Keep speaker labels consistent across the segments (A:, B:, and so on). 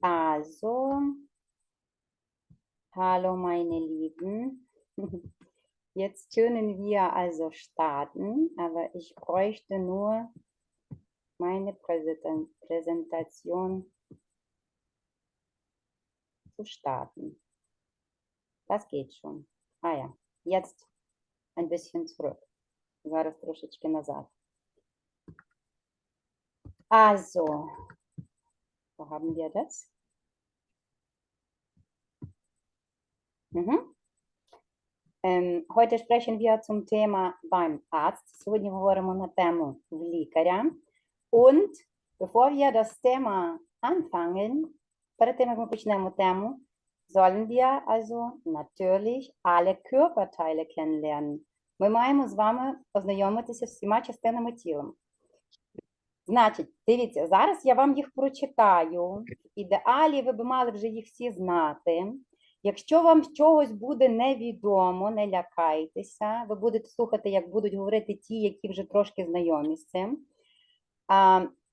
A: Also, hallo meine Lieben. Jetzt können wir also starten, aber ich bräuchte nur meine Präsenta- Präsentation zu starten. Das geht schon. Ah ja, jetzt ein bisschen zurück. Зараз трошечки назад. Also, wo haben wir das? Mhm. Ем, Heute sprechen wir zum Thema beim Arzt. Сьогодні говоримо на тему в лікаря. Und bevor wir das Thema anfangen, перед тим, як ми почнемо тему, sollen wir also natürlich alle Körperteile kennenlernen. Ми маємо з вами ознайомитися з всіма частинами тіла. Значить, дивіться, зараз я вам їх прочитаю. Ідеалі ви б мали вже їх всі знати. Якщо вам чогось буде невідомо, не лякайтеся, ви будете слухати, як будуть говорити ті, які вже трошки знайомі з цим.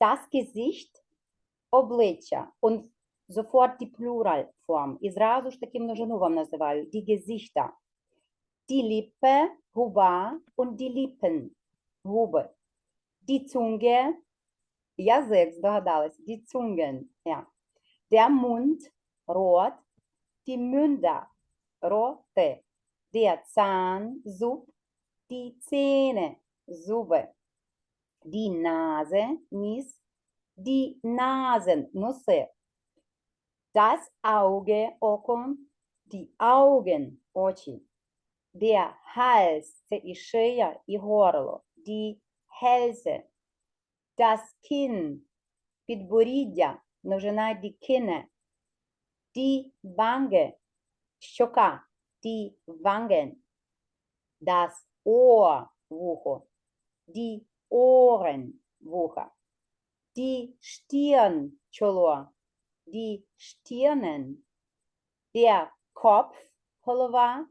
A: Das Gesicht – обличчя. Und sofort die Pluralform. І зразу ж таки множину вам називаю. Die Gesichter. Die Lippe – губа. Und die Lippen – губи. Die Zunge – язик, здогадались. Die Zungen. Ja. Der Mund – рот. Die Münder – роти. Der Zahn – зуб. Die Zähne – зуби. Die Nase – ніс. Die Nasen – носи. Das Auge – око. Die Augen – очі. Der Hals – це і шия, і горло. Die Hälse. Das Kinn – підборіддя, множина die Kinne. Die Wange – щока. Die Wangen. Das Ohr – вухо. Die Ohren – вуха. Die Stirn – чоло. Die Stirnen. Der Kopf – голова.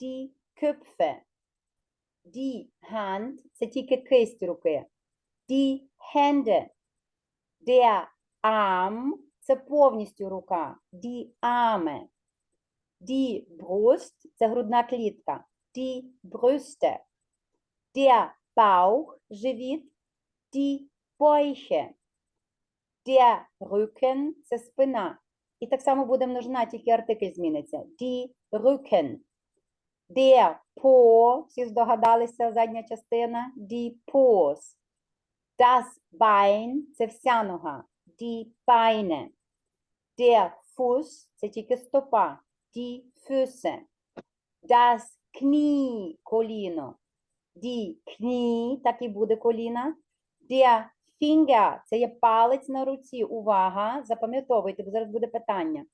A: Die Köpfe. Die Hand – це тільки кисть руки. Die Hände. Der Arm – це повністю рука. Die Arme. Die Brust – це грудна клітка. Die Brüste. Der Bauch – живіт. Die Bäuche. Der Rücken – це спина. І так само буде множина, тільки артикль зміниться. Die Rücken. Der Po, всі здогадалися, задня частина. Die Pos. Das Bein – це вся нога. Die Beine. Der Fuß – це тільки стопа. Die Füße. Das Knie – коліно. Die Knie – так і буде коліна. Der Finger – це є палець на руці. Увага, запам'ятовуйте, бо зараз буде питання.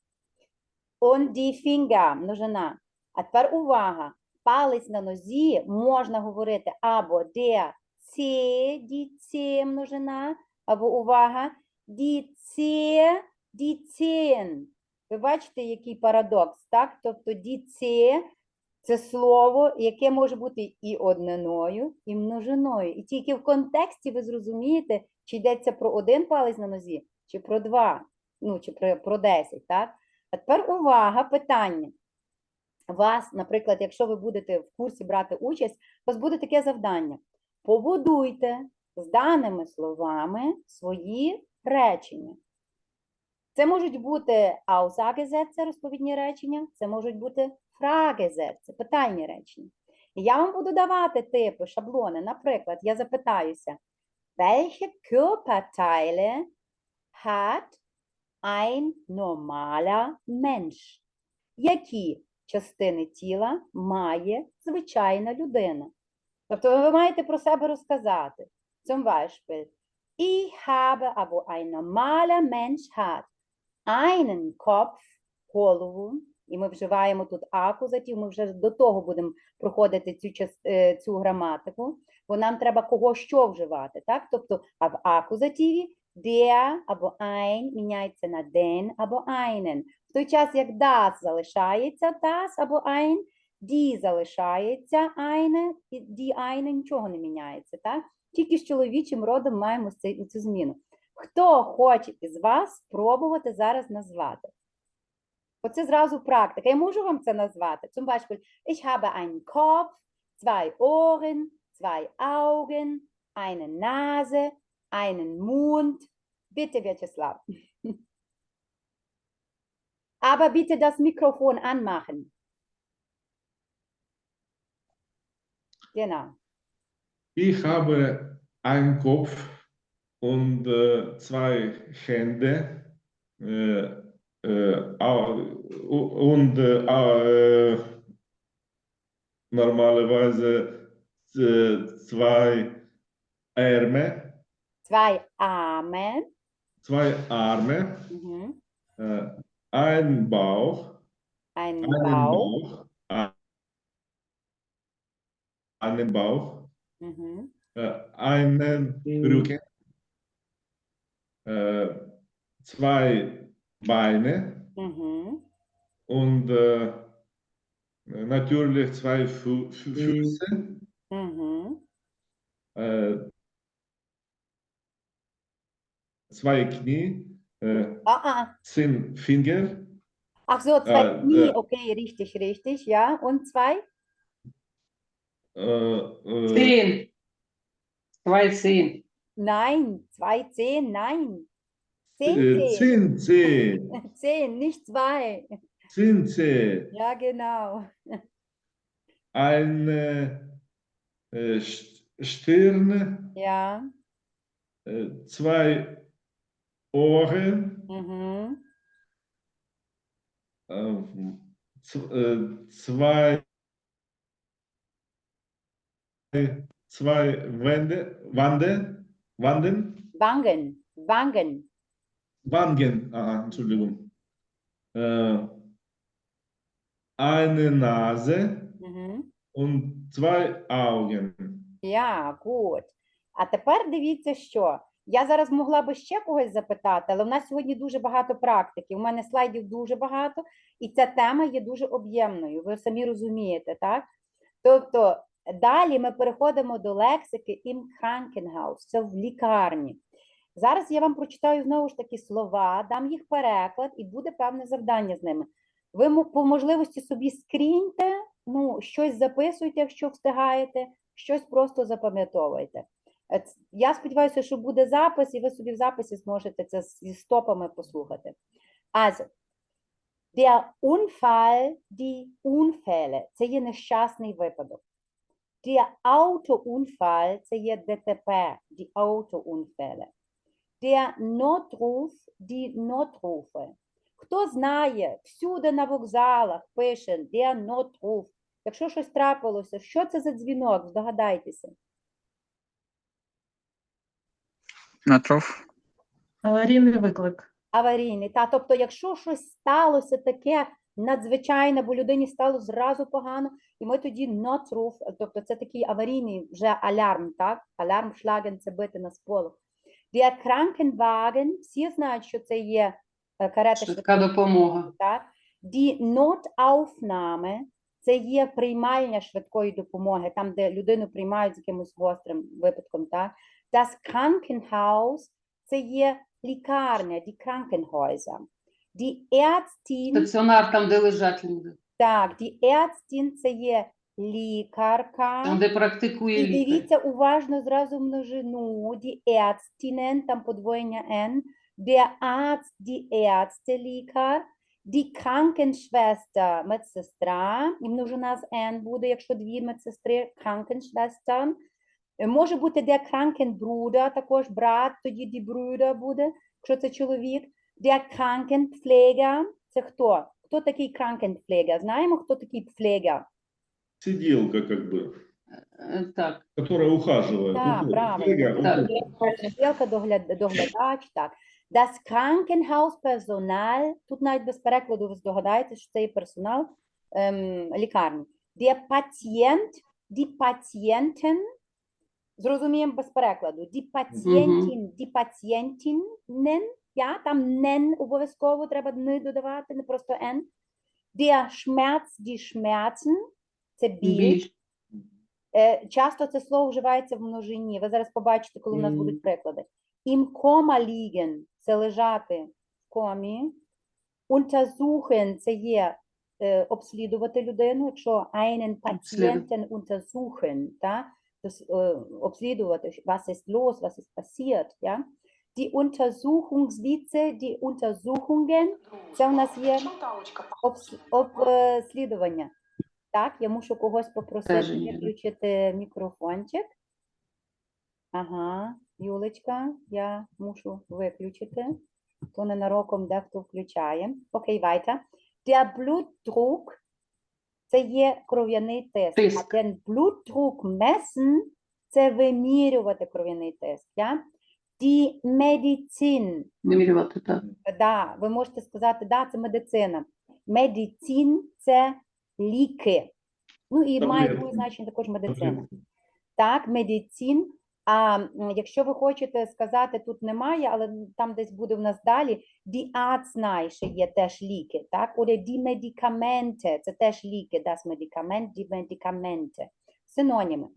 A: Und die Finger – множина. А тепер увага. Палець на нозі можна говорити або der Die Zeh множина, або увага, die Zehen. Ви бачите, який парадокс, так? Тобто Zehe – це слово, яке може бути і одниною, і множиною. І тільки в контексті ви зрозумієте, чи йдеться про один палець на нозі, чи про два, ну, чи про, про десять, так? А тепер увага, питання. Вас, наприклад, якщо ви будете в курсі брати участь, у вас буде таке завдання. Побудуйте з даними словами свої речення. Це можуть бути Aussagesätze, розповідні речення, це можуть бути Fragesätze, питальні речення. Я вам буду давати типи, шаблони. Наприклад, я запитаюся, welche Körperteile hat ein normaler Mensch? Які частини тіла має звичайна людина? Тобто ви маєте про себе розказати. Zum Beispiel, ich habe або ein normaler Mensch hat einen Kopf, голову, і ми вживаємо тут акузатив, ми вже до того будемо проходити цю, е, цю граматику, бо нам треба кого що вживати, так? Тобто, в акузативі der або ein міняється на den або einen. В той час, як das залишається das або ein, die залишається eine, і die eine нічого не міняється, так? Тільки з чоловічим родом маємо цей- цю зміну. Хто хоче із вас спробувати зараз назвати? Оце зразу практика. Я можу вам це назвати. Zum Beispiel, ich habe einen Kopf, zwei Ohren, zwei Augen, eine Nase, einen Mund. Bitte, Vyacheslav. Aber bitte das Mikrofon anmachen. Genau.
B: Ich habe einen Kopf und äh, zwei Hände äh, äh, und äh, äh, normalerweise äh, zwei Arme,
A: Zwei Arme.
B: zwei Arme,
A: Mhm.
B: ein Bauch,
A: Ein Bauch.
B: Bauch, einen Bauch,
A: Mhm.
B: äh, einen Rücken, äh, zwei Beine
A: Mhm.
B: und äh, natürlich zwei Fü Fü Füße,
A: Mhm.
B: äh, zwei Knie, äh,
A: Ah, ah.
B: zehn Finger,
A: Ach so, zwei
B: Äh,
A: Knie. Okay, richtig, richtig. Ja, und zwei?
B: Äh, äh,
C: Zehn. Zwei Zehn.
A: Nein, zwei Zehen, nein. Zehn
B: äh,
A: Zehen.
B: zehn Zehen,
A: Zehn, nicht zwei.
B: zehn Zehen,
A: Ja, genau.
B: eine äh, St- Stirn,
A: Ja.
B: äh, zwei Ohren,
A: Mhm.
B: ähm, äh, zwei, zwei Wände, Wände, Wanden,
A: Wangen, Wangen.
B: Wangen, aha, Entschuldigung. Äh, eine Nase
A: Mhm.
B: und zwei Augen.
A: Я, good. А тепер дивіться, що я зараз могла би ще когось запитати, але в нас сьогодні дуже багато практики. У мене слайдів дуже багато, і ця тема є дуже об'ємною. Ви самі розумієте, так? Тобто далі ми переходимо до лексики im Krankenhaus, це в лікарні. Зараз я вам прочитаю знову ж таки слова, дам їх переклад і буде певне завдання з ними. Ви по можливості собі скріньте, ну, щось записуйте, якщо встигаєте, щось просто запам'ятовуйте. Е, Я сподіваюся, що буде запис, і ви собі в записі зможете це зі стопами послухати. Also, der Unfall, die Unfälle – це є нещасний випадок. Der Autounfall – це є ДТП, die Autounfälle. Der Notruf, die Notrufe. Хто знає, всюди на вокзалах пише der Notruf. Якщо щось трапилося, що це за дзвінок? Здогадайтеся.
D: Натров.
C: Аварійний виклик.
A: аварійний. Та, тобто, якщо щось сталося таке надзвичайне, бо людині стало зразу погано, і ми тоді notruf, тобто це такий аварійний вже алярм, так? Алярм шлаген це бити на сполох. Der Krankenwagen, всі знають, що це є е, карета
C: Швидка допомога.
A: так? Die Notaufnahme – це є приймальня швидкої допомоги, там, де людину приймають з якимось гострим випадком. Так? Das Krankenhaus – це є лікарня, die Krankenhäuser. Die Ärztin,
C: Стаціонар там, де лежать люди.
A: так, die Ärztin – це є лікарка.
C: Там, де практикує
A: І
C: лікар.
A: дивіться уважно зразу множину, die Ärztinnen, там подвоєння N, der Arzt, die Ärzte, лікар, die Krankenschwester, медсестра, і множина з N буде, якщо дві медсестри, Krankenschwestern. Е, Може бути der Krankenbruder, також брат, тоді die Brüder буде, якщо це чоловік. Der Krankenpfleger, це хто? Хто такий Krankenpfleger? Знаємо, хто такий Pfleger?
B: Сиделка как бы,
C: Е, Так.
B: которая ухаживает.
A: Да,
B: уход-
A: правильно.
C: Так.
A: догляд, доглядач, так. Das Krankenhauspersonal, тут навіть без перекладу ви здогадаєтесь, що це є персонал ем, лікарні. Der Patient, die Patienten, зрозуміємо без перекладу. Die Patientin, die Patientinnen, я, там нен обов'язково треба «н» додавати, не просто «н». Der Schmerz, die Schmerzen, це біль.
C: Біль.
A: Е, Часто це слово вживається в множині. Ви зараз побачите, коли у нас будуть приклади. Im Koma liegen – це лежати в комі. Untersuchen – це є е, обслідувати людину, якщо einen Patienten untersuchen, та, то е, обслідувати, was ist los, was ist passiert, ja. Die Untersuchungsdienste, die Untersuchungen, це у нас є обслідування. Так, я мушу когось попросити виключити мікрофончик. Ага, Юлечка, я мушу виключити. То ненароком дехто включає. Окей, weiter. Der Blutdruck – це є кров'яний тиск.
C: Тиск.
A: А den Blutdruck messen – це вимірювати кров'яний тиск. Ja? Die Medizin
C: Вимірювати, так.
A: Да, ви можете сказати, да, це медицина. Медицин це ліки. Ну і має друге значення також медицина. Так, медицин. А якщо ви хочете сказати, тут немає, але там десь буде в нас далі. Die Arznei ще є теж ліки, так? Oder die Medikamente, це теж ліки, das Medikament, die Medikamente. Синоніми.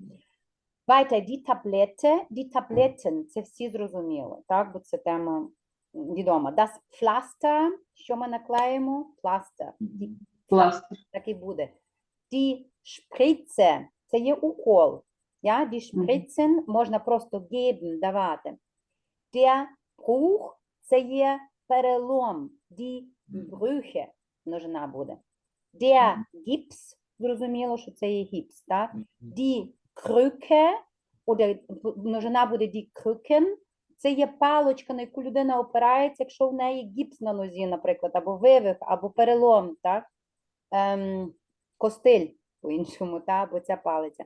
A: Weiter, die Tablette, die Tabletten, це всі зрозуміло, так? Бо це тема відома. Das Pflaster, що ми наклеїмо? Plaster. Die
C: Пластир.
A: так і буде. Die Spritze – це є укол. Ja? Die. Spritzen можна просто geben, давати. Der Bruch – це є перелом. Die Brüche – множина буде. Der Gips – зрозуміло, що це є гіпс, так? Die Krücke, oder множина буде die Krücken, це є палочка, на яку людина опирається, якщо в неї гіпс на нозі, наприклад, або вивих, або перелом, так? Ем, костиль по-іншому, та, або ця палиця.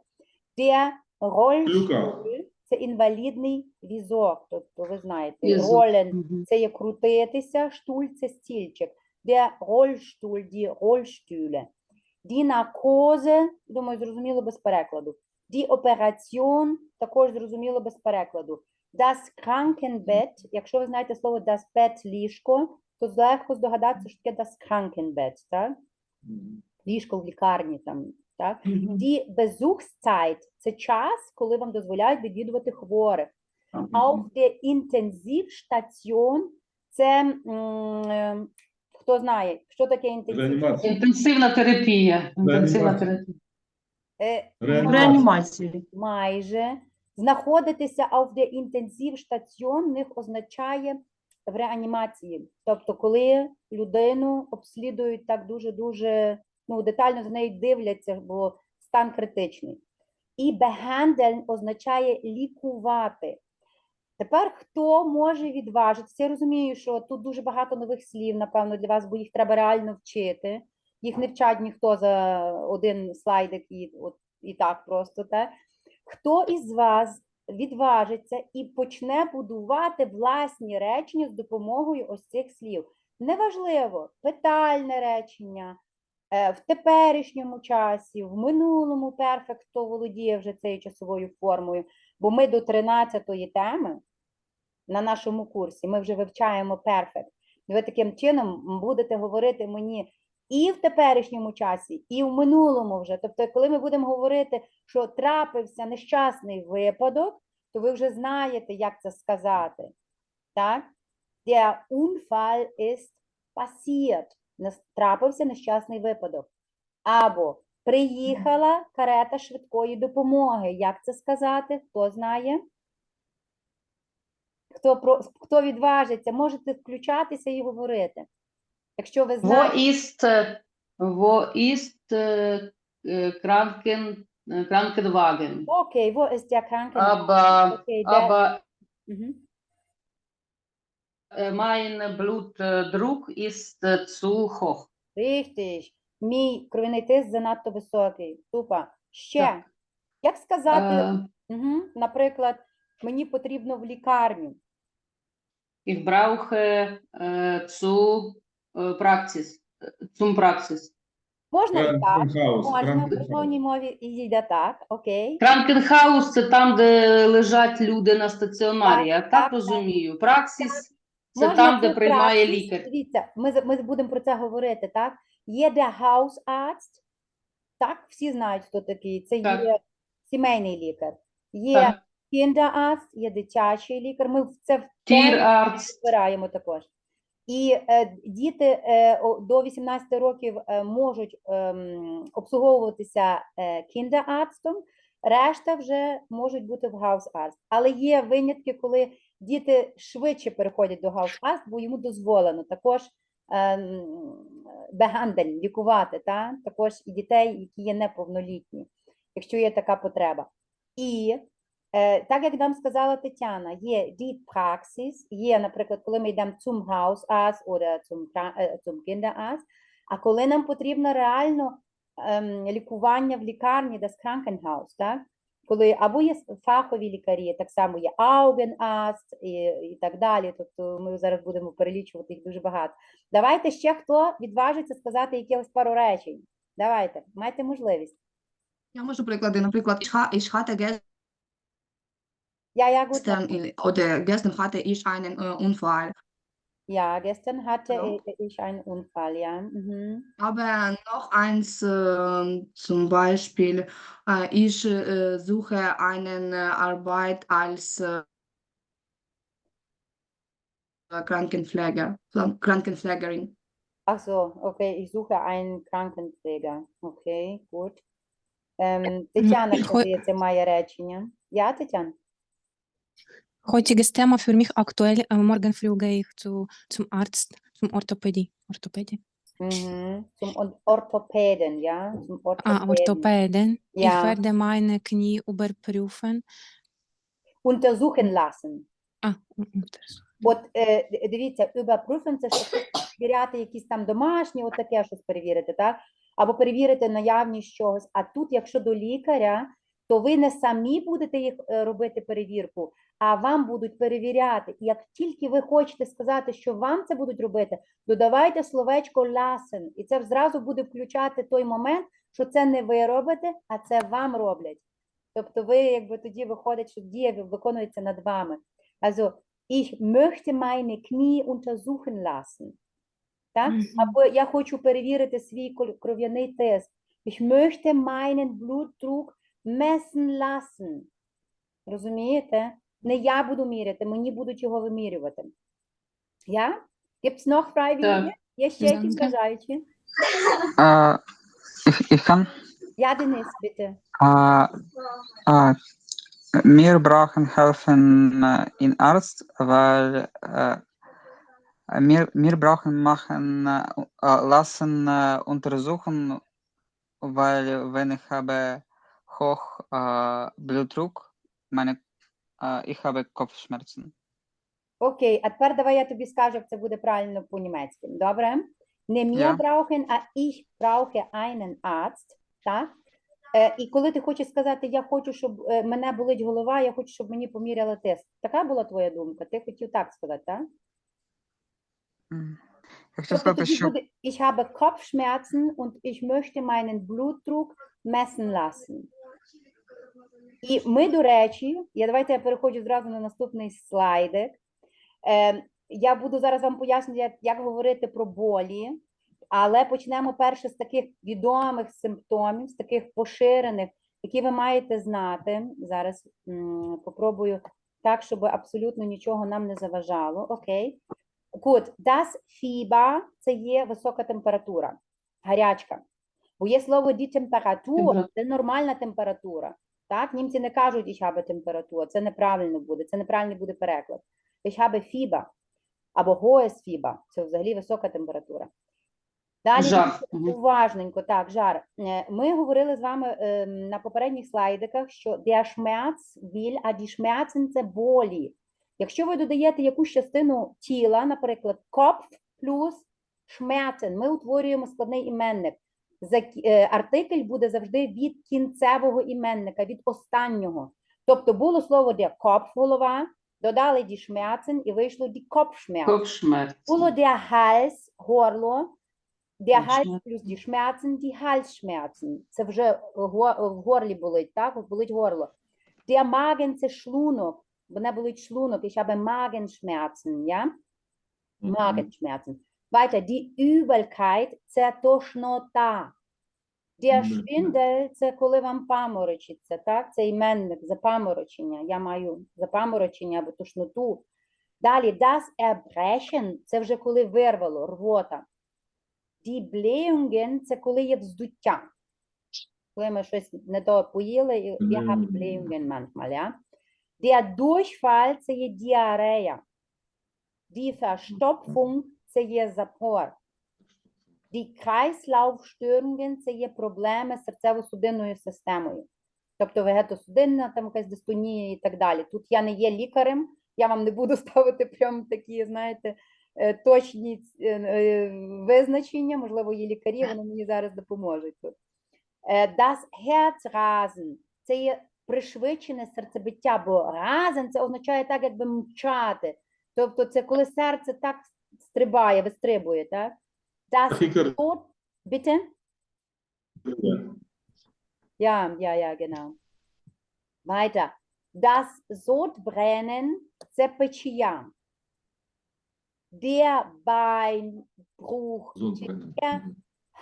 A: Der Rollstuhl – це інвалідний візок, тобто ви знаєте, ролен це є крутитися, штуль це стільчик. Der Rollstuhl, die Rollstühle. Die Narkose, думаю, зрозуміло без перекладу. Die Operation, також зрозуміло без перекладу. Das Krankenbett, якщо ви знаєте слово das Bett, ліжко, то легко здогадатися, що таке das Krankenbett, так? Ліжко в лікарні там, так? Die Besuchszeit – це час, коли вам дозволяють відвідувати хворих. Auf der Intensivstation це м, е, хто знає, що таке інтенсив?
B: Реанімація.
C: Інтенсивна терапія. Інтенсивна терапія.
A: Е,
B: Реанімація.
E: Реанімації.
A: майже знаходитися auf der Intensivstation означає в реанімації. Тобто, коли людину обслідують так дуже дуже ну детально за нею дивляться, бо стан критичний. І behandeln означає лікувати. Тепер хто може відважитися? Я розумію, що тут дуже багато нових слів, напевно, для вас, бо їх треба реально вчити. Їх не вчать ніхто за один слайдик і, от, і так просто. Та? Хто із вас відважиться і почне будувати власні речення з допомогою ось цих слів? Неважливо, питальне речення, е, в теперішньому часі, в минулому перфект, хто володіє вже цією часовою формою, бо ми до 13-ї теми на нашому курсі ми вже вивчаємо перфект. Ви таким чином будете говорити мені і в теперішньому часі, і в минулому вже. Тобто, коли ми будемо говорити, що трапився нещасний випадок, то ви вже знаєте, як це сказати. Так? Der Unfall ist passiert. Трапився нещасний випадок. Або приїхала карета швидкої допомоги. Як це сказати? Хто знає? Хто, хто відважиться, можете включатися і говорити. Якщо ви
C: Wo
A: знаєте.
C: ist, äh, wo ist äh, äh, Kranken, äh, Krankenwagen?
A: Окей, wo ist der Krankenwagen?
C: Aber,
A: Окей, де-
C: aber äh, mein Blutdruck ist äh, zu hoch.
A: Richtig. Мій кровяний тиск занадто високий. Супа. Ще.
C: Так.
A: Як сказати,
C: Äh,
A: угу, наприклад, мені потрібно в лікарню.
C: ich brauche äh, zu äh, Praxis, zum Praxis.
A: Можна і так,
B: Кранкенхаус.
A: можна в
B: Кранкенхаус.
A: державній мові і йде так, окей.
C: Krankenhaus – це там, де лежать люди на стаціонарі, я
A: так,
C: так
A: так.
C: розумію. Праксис – це
A: Можна
C: там, де приймає
A: практис.
C: лікар.
A: Дивіться, ми, ми будемо про це говорити, так? Є де Hausarzt, так, всі знають, хто такий. Це
C: Так.
A: є сімейний лікар. Є
C: Так.
A: Kinderarzt, є дитячий лікар. Ми в це в темі
C: Тірарц.
A: збираємо також. І е, діти е, до 18 років е, можуть ем, обслуговуватися кіндеарстом, решта вже можуть бути в хаусарст. Але є винятки, коли діти швидше переходять до хаусарст, бо йому дозволено також ем, бегандель, лікувати, та? також і дітей, які є неповнолітні, якщо є така потреба. І так як нам сказала Тетяна, є die Praxis, є, наприклад, коли ми йдемо zum Hausarzt або zum, е, zum Kinderarzt, а коли нам потрібно реально ем, лікування в лікарні, das Krankenhaus, так? Коли або є фахові лікарі, так само є Augenarzt і, і так далі. Тобто ми зараз будемо перелічувати їх дуже багато. Давайте ще хто відважиться сказати якихось пару речень. Давайте, майте можливість.
E: Я можу приклади, наприклад, ich hatte
A: Ja, ja, gut.
E: Gestern, oder gestern hatte ich einen äh, Unfall.
A: Ja, gestern hatte
E: ja.
A: ich einen Unfall, ja. Mhm.
E: Aber noch eins, äh, zum Beispiel, äh, ich äh, suche eine äh, Arbeit als äh, Krankenpfleger, Krankenpflegerin.
A: Ach so, okay, ich suche einen Krankenpfleger. Okay, gut. Ähm,
F: Tatjana,
A: ich, jetzt mal Ja, Tatjana.
F: Heutiges Thema für mich aktuell. Äh, morgen früh gehe ich zu, zum Arzt, zum Orthopädie. Orthopädie.
A: Mhm. Zum Orthopäden, ja? Zum Orthopäden.
F: Ah, Orthopäden.
A: Ja.
F: Ich werde meine Knie überprüfen.
A: Untersuchen lassen.
F: Ah, und-
A: От е, дивіться, überprüfen – це щоб перевіряти якісь там домашні, от таке щось перевірити, так? Або перевірити наявність чогось. А тут, якщо до лікаря, то ви не самі будете їх е, робити перевірку, а вам будуть перевіряти. І як тільки ви хочете сказати, що вам це будуть робити, додавайте словечко lassen. І це зразу буде включати той момент, що це не ви робите, а це вам роблять. Тобто ви, якби тоді виходить, що дія виконується над вами. Also, ich möchte meine Knie untersuchen lassen. Так? Або я хочу перевірити свій кров'яний тиск. Ich möchte meinen Blutdruck messen lassen. Розумієте? Не я буду міряти, мені будуть його вимірювати. Я? Gibt's noch Freiwillige? Є ще якісь бажаючі?
D: Äh, ich, ich kann.
A: Я, Денис, bitte.
D: Äh, äh, wir brauchen helfen äh, in Arzt, weil äh, wir, wir brauchen machen äh, äh, lassen äh, untersuchen, weil wenn ich habe hoch äh, Blutdruck, meine äh, ich habe Kopfschmerzen.
A: Окей, а тепер давай я тобі скажу, як це буде правильно по-німецьки. Добре? Не mir
D: Ja.
A: brauchen, а ich brauche einen Arzt. Так? Е, і коли ти хочеш сказати, я хочу, щоб е, мене болить голова, я хочу, щоб мені поміряли тиск. Така була твоя думка? Ти хотів так сказати, так?
D: М. Я хотів
A: Тобто
D: сказати,
A: тоді
D: що
A: буде ich habe Kopfschmerzen und ich möchte meinen Blutdruck messen lassen. І ми, до речі, я давайте я переходжу зразу на наступний слайдик. Е, я буду зараз вам пояснювати, як, як говорити про болі, але почнемо перше з таких відомих симптомів, з таких поширених, які ви маєте знати. Зараз м, попробую так, щоб абсолютно нічого нам не заважало. Окей. Good. Das Fieber – це є висока температура, гарячка. Бо є слово die Temperatur
C: Температура.
A: – це нормальна температура. Так, німці не кажуть ich habe температура, це неправильно буде, це неправильний буде переклад. Ich habe Fieber або hohes Fieber – це взагалі висока температура. Далі
C: Жар.
A: уважненько, так, жар. Е, Ми говорили з вами е, на попередніх слайдиках, що der Schmerz will, а die Schmerzen – це болі. Якщо ви додаєте якусь частину тіла, наприклад, Kopf плюс Schmerzen, ми утворюємо складний іменник. Е, Артикль буде завжди від кінцевого іменника, від останнього. Тобто було слово der Kopf – голова, додали die Schmerzen і вийшло Kopfschmerzen.
C: Kopfschmerzen.
A: Було der Hals – горло, der Hals плюс die Schmerzen, die Halsschmerzen. Це вже в горлі болить, так? Болить горло. Der Magen – це шлунок, мене болить шлунок, ich habe Magenschmerzen, ja? Magenschmerzen. Weiter, die Übelkeit – це тошнота. Der Schwindel – це коли вам паморочиться, так? Це іменник запаморочення. Я маю запаморочення або тошноту. Далі das Erbrechen – це вже коли вирвало, рвота. Die Blähungen – це коли є вздуття. Коли ми щось не то поїли, і я habe. Blähungen manchmal, ja? Der Durchfall – це є діарея. Die Verstopfung – це є запор. Die Kreislaufstörungen – це є проблеми з серцево-судинною системою. Тобто вегетосудинна, там якась дистонія і так далі. Тут я не є лікарем, я вам не буду ставити прям такі, знаєте, е, точні е, е, визначення, можливо, є лікарі, вони мені зараз допоможуть тут. Das Herzrasen – це є пришвидшене серцебиття, бо разен це означає так, якби мчати. Тобто це коли серце так стрибає, вистрибує, так? Das. Tod, bitte? Ja, ja, ja, genau. Weiter. Das Sodbrennen – це печія. Der Beinbruch, der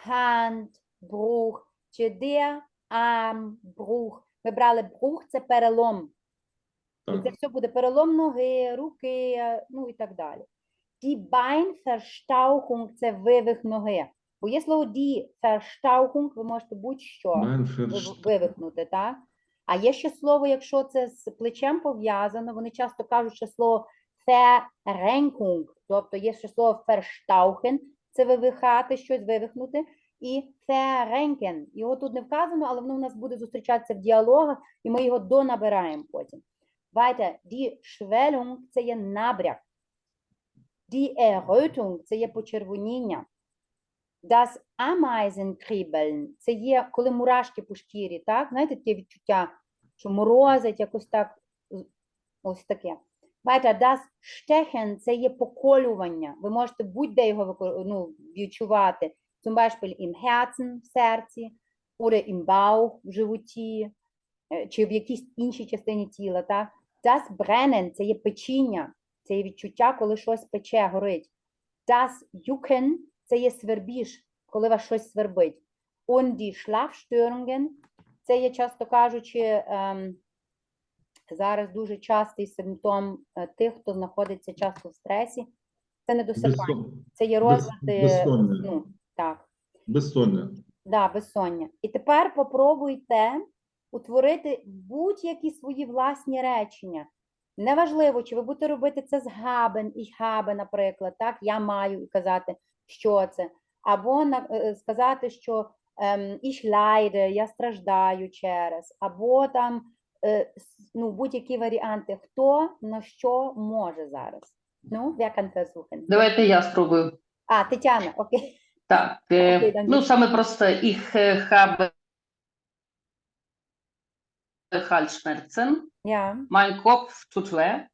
A: Handbruch, чи der Armbruch. Ми брали брух – це перелом. І це все буде перелом ноги, руки, ну і так далі. Die Beinverstauchung – це вивих ноги. Бо є слово die Verstauchung, ви можете будь-що вивихнути, так? А є ще слово, якщо це з плечем пов'язано, вони часто кажуть, що слово Verrenkung, тобто є ще слово Verstauchen, це вивихати, щось вивихнути, і Verrenken. Його тут не вказано, але воно у нас буде зустрічатися в діалогах, і ми його донабираємо потім. Weiter, die Schwellung – це є набряк. Die Errötung – це є почервоніння. Das Ameisenkribbeln – це є, коли мурашки по шкірі, так? Знаєте, таке відчуття, що морозить, якось так, ось таке. Weiter, das Stechen – це є поколювання. Ви можете будь-де його ну, відчувати. Zum Beispiel im Herzen, в серці, oder im Bauch, в животі, е, чи в якійсь іншій частині тіла, так? Das Brennen – це є печіння, це є відчуття, коли щось пече, горить. Das Jucken – це є свербіж, коли вас щось свербить. Und die Schlafstörungen – це є, часто кажучи, ем, зараз дуже частий симптом е, тих, хто знаходиться часто в стресі. Це недосипання, це є розлади
B: безсоння.
A: сну. Так.
B: Безсоння.
A: Да, безсоння. І тепер попробуйте утворити будь-які свої власні речення. Неважливо, чи ви будете робити це з габен і хабе, наприклад, так, я маю казати, що це. Або на- е, сказати, що ем, ich leide, я страждаю через, або там е, ну, будь-які варіанти, хто на що може зараз. Ну, wer kann?
C: Давайте я спробую.
A: А, Тетяна, окей.
C: Так, е,
A: Дані.
C: ну саме просто їх habe Halsschmerzen,
A: Ja.
C: mein Kopf tut weh,